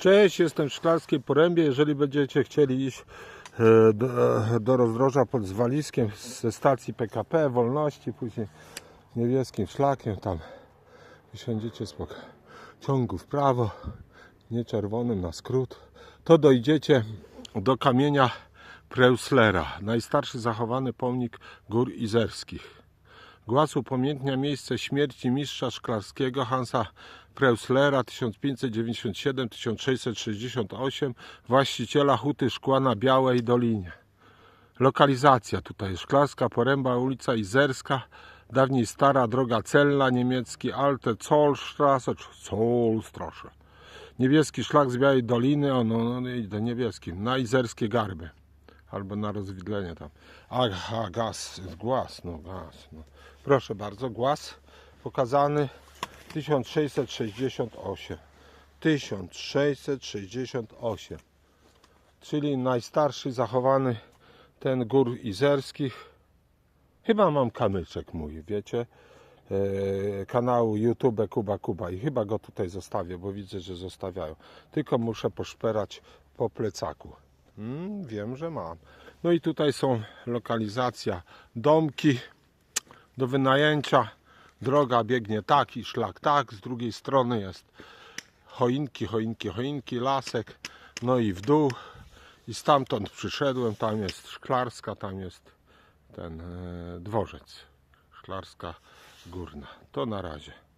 Cześć, jestem w Szklarskiej Porębie. Jeżeli będziecie chcieli iść e, do, e, do rozdroża pod Zwaliskiem ze stacji PKP, Wolności, później niebieskim szlakiem, tam wysiądziecie z ciągu w prawo, nie czerwonym na skrót, to dojdziecie do kamienia Preuslera, najstarszy zachowany pomnik gór izerskich. Głaz upamiętnia miejsce śmierci mistrza szklarskiego Hansa Preuslera 1597-1668, właściciela huty szkła na Białej Dolinie. Lokalizacja tutaj Szklarska Poręba, ulica Izerska, dawniej stara droga celna, niemiecki Alte Zollstrasse, Zollstrasse. Niebieski szlak z Białej Doliny, o no, no idę niebieskim, na Izerskie Garby. Albo na rozwidlenie tam. Aha, gaz, głaz, no gaz. No. Proszę bardzo, głaz pokazany 1668. 1668. Czyli najstarszy zachowany ten gór izerskich. Chyba mam kamyczek mój, wiecie, e, kanału YouTube Kuba Kuba i chyba go tutaj zostawię, bo widzę, że zostawiają. Tylko muszę poszperać po plecaku. Mm, wiem, że mam. No i tutaj są lokalizacja domki do wynajęcia. Droga biegnie tak i szlak tak. Z drugiej strony jest choinki, choinki, choinki, lasek. No i w dół. I stamtąd przyszedłem. Tam jest Szklarska, tam jest ten e, dworzec. Szklarska Górna. To na razie.